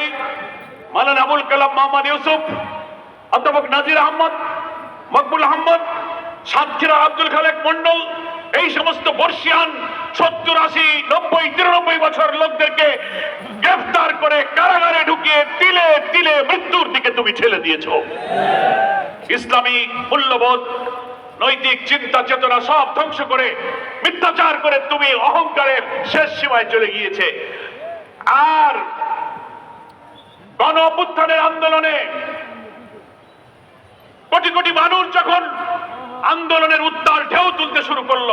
হয়নি মালান আবুল কালাম মোহাম্মদ ইউসুফ, অধ্যাপক নাজির আহমদ, মকবুল আহমদ, সাতক্ষীরা আব্দুল খালেক মন্ডল এই সমস্ত বর্ষিয়ান সত্তর আশি, নব্বই, তিরানব্বই বছর লোকদেরকে গ্রেফতার করে কারাগারে ঢুকিয়ে তিলে তিলে মৃত্যুর দিকে তুমি ঠেলে দিয়েছ। ইসলামী মূল্যবোধ, নৈতিক চিন্তা চেতনা সব ধ্বংস করে, মিথ্যাচার করে তুমি অহংকারের শেষ সীমায় চলে গিয়েছে। আর গণ অভ্যুত্থানের আন্দোলনে কোটি কোটি মানুষ যখন আন্দোলনের উত্তাল ঢেউ তুলতে শুরু করল,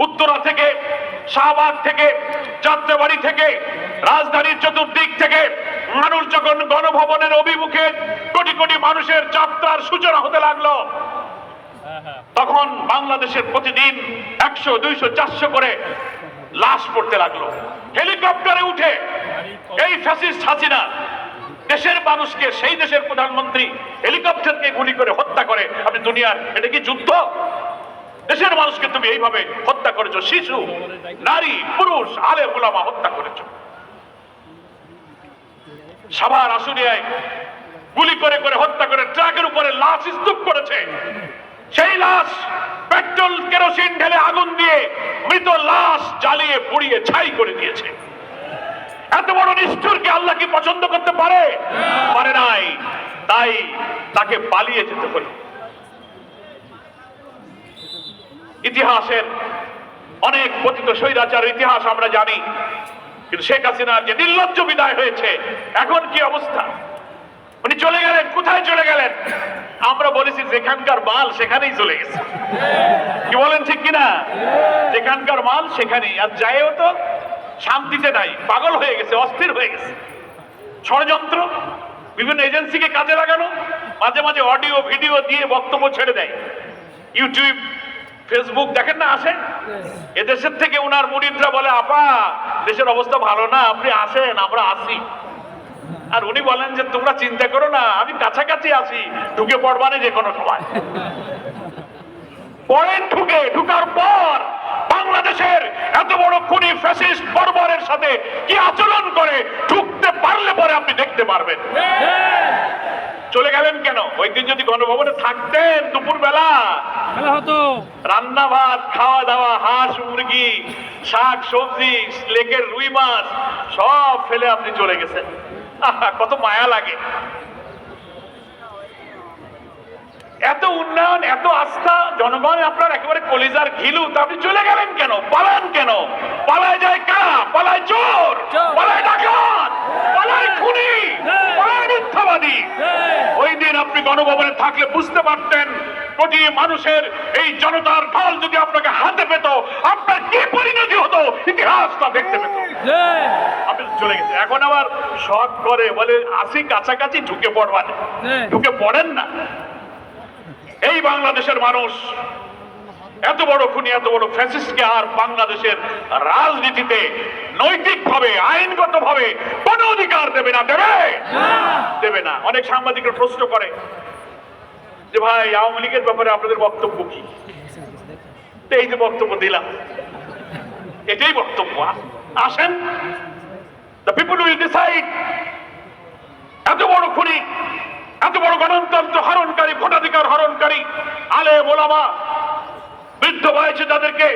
উত্তরা থেকে, শাহবাগ থেকে, যাত্রাবাড়ি থেকে, রাজধানীর চতুর্দিক থেকে মানুষ যখন গণভবনের অভিমুখে কোটি কোটি মানুষের যাত্রার সূচনা হতে লাগল তখন বাংলাদেশের প্রতিদিন একশো, দুইশো, চারশো করে লাশ পড়তে লাগল। হেলিকপ্টারে উঠে এই ফ্যাসিস্ট হাসিনা দেশের মানুষকে, সেই দেশের প্রধানমন্ত্রী হেলিকপ্টারকে গুলি করে হত্যা করে। আপনি দুনিয়ার, এটা কি যুদ্ধ? দেশের মানুষকে তুমি এইভাবে হত্যা করেছ। শিশু, নারী, পুরুষ, আলে গোলামা হত্যা করেছ। সাভার আসুরিয়ায় গুলি করে করে হত্যা করে ট্রাকের উপরে লাশ স্তূপ করেছে। সেই লাশ পেট্রোল কেরোসিন ঢেলে আগুন দিয়ে মৃত লাশ জ্বালিয়ে পুড়িয়ে ছাই করে দিয়েছে। এত বড় নিষ্ঠুরকে আল্লাহ কি পছন্দ করতে পারে? পারে নাই। তাই তাকে পালিয়ে যেতে হলো। ইতিহাসের অনেক কথিত স্বৈরাচার ইতিহাস আমরা জানি। কিন্তু শেখ হাসিনার যে নির্লজ্জ বিদায় হয়েছে, এখন কি অবস্থা? উনি চলে গেলেন, কোথায় চলে গেলেন? আমরা বলেছি, যেখানকার মাল সেখানেই চলে গেছে। কি বলেন ঠিক কিনা? যেখানকার মাল সেখানেই। আর যাইও তো, শান্তিতে নাই, পাগল হয়ে গেছে, অস্থির হয়ে গেছে। ষড়যন্ত্র, বিভিন্ন এজেন্সিকে কাজে লাগানো, মাঝে মাঝে অডিও, ভিডিও দিয়ে বক্তব্য ছেড়ে দেয়। ইউটিউব, ফেসবুক, দেখেন না আসে এদেশের থেকে উনার মুরিদরা বলে, আপা, দেশের অবস্থা ভালো না, আপনি আসেন, আমরা আসি। আর উনি বলেন যে তোমরা চিন্তা করো না আমি কাছাকাছি আছি ঢুকে পড়বানে যে কোনো সময়। পরেন ঢুকে ঢুকার পর বাংলাদেশের এত বড় খুনি ফ্যাসিস্ট বর্বরের সাথে কি আচরণ করে ঢুকতে পারলে পরে আপনি দেখতে পারবেন। চলে গেলেন কেন? ওই দিন যদি গণভবনে থাকতেন দুপুর বেলা হতো। রান্না ভাত খাওয়া দাওয়া হাঁস মুরগি শাক সবজি লেকের রুই মাছ সব ফেলে আপনি চলে গেছেন। কত মায়া লাগে। এত উন্নয়ন এত আস্থা জনগণ আপনার একেবারে কলিজার ঘিলু। তা আপনি চলে গেলেন কেন? পালান কেন? পালায় যায় কারা? পালায় চোর। পালায় ডাকাত? পালায় খুনি? হ্যাঁ। পালায় মিথ্যাবাদী? হ্যাঁ। ওই দিন আপনি গণভবনে থাকলে বুঝতে পারতেন কোটি মানুষের এই জনতার ঢল যদি আপনাকে হাতে পেত আপনার কি পরিণতি হতো? ইতিহাস তা দেখতে পেত। চলে গেছে। এখন আবার শখ করে বলে আসি কাছাকাছি ঢুকে পড়বা হ্যাঁ। ঢুকে পড়েন না। এই বাংলাদেশের মানুষ এত বড় খুনি এত বড় ফ্যাসিস্টকে আর বাংলাদেশের রাজনীতিতে নৈতিকভাবে আইনগতভাবে কোনো অধিকার দেবে না দেবে? দেবে না। অনেক সাংবাদিকরা প্রশ্ন করে যে ভাই আওয়ামী লীগের ব্যাপারে আপনাদের বক্তব্য কি? এই যে বক্তব্য দিলাম। এটাই বক্তব্য। আসেন। দ্য পিপল উইল ডিসাইড এত বড় খুনি, এত বড় গণতন্ত্র হরণকারী, ভোটাধিকার হরণকারী, আলে মোলামা বৃদ্ধ বয়সে যাদেরকে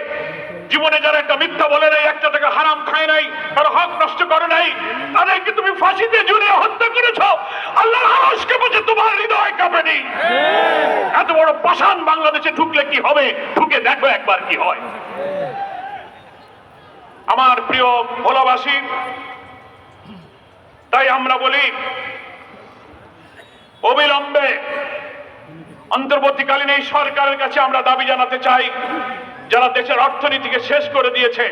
জীবনে যারা একটা মিথ্যা বলে নাই, একটা টাকা হারাম খায় নাই, কারও হক নষ্ট করে নাই, তাদেরকে তুমি ফাঁসিতে ঝুলিয়ে হত্যা করেছ। আল্লাহ আরশকে বুঝে তোমার হৃদয় কাঁপেনি। এত বড় পাষাণ বাংলাদেশে ঢুকলে কি হবে? ঢুকে দেখো একবার কি হয়। আমার প্রিয় ভোলাবাসী তাই আমরা বলি, অবিলম্বে অন্তর্বর্তীকালীন এই সরকারের কাছে আমরা দাবি জানাতে চাই, যারা দেশের অর্থনীতিকে শেষ করে দিয়েছে।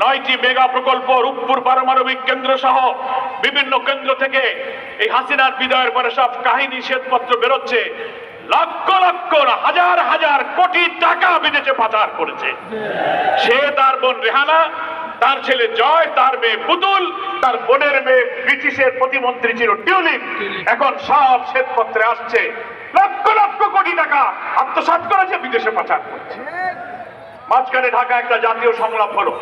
নয়টি মেগা প্রকল্প রূপপুর পারমাণবিক কেন্দ্র সহ বিভিন্ন কেন্দ্র থেকে এই হাসিনার বিদায়ের পরে সব কাহিনী, শ্বেতপত্র বেরোচ্ছে। লক্ষ লক্ষ হাজার হাজার কোটি টাকা বিদেশে পাচার করেছে। সে তার বোন রেহানা তার ছেলে জয়, তার মেয়ে পুতুল, তার বোনের মেয়ে ব্রিটিশের প্রতিমন্ত্রী ছিল টিউলিপ। এখন সব শ্বেতপত্রে আসছে লক্ষ লক্ষ কোটি টাকা আত্মসাত করেছে, বিদেশে পাচার করছে। মাঝখানে ঢাকা একটা জাতীয় সংলাপ হলো।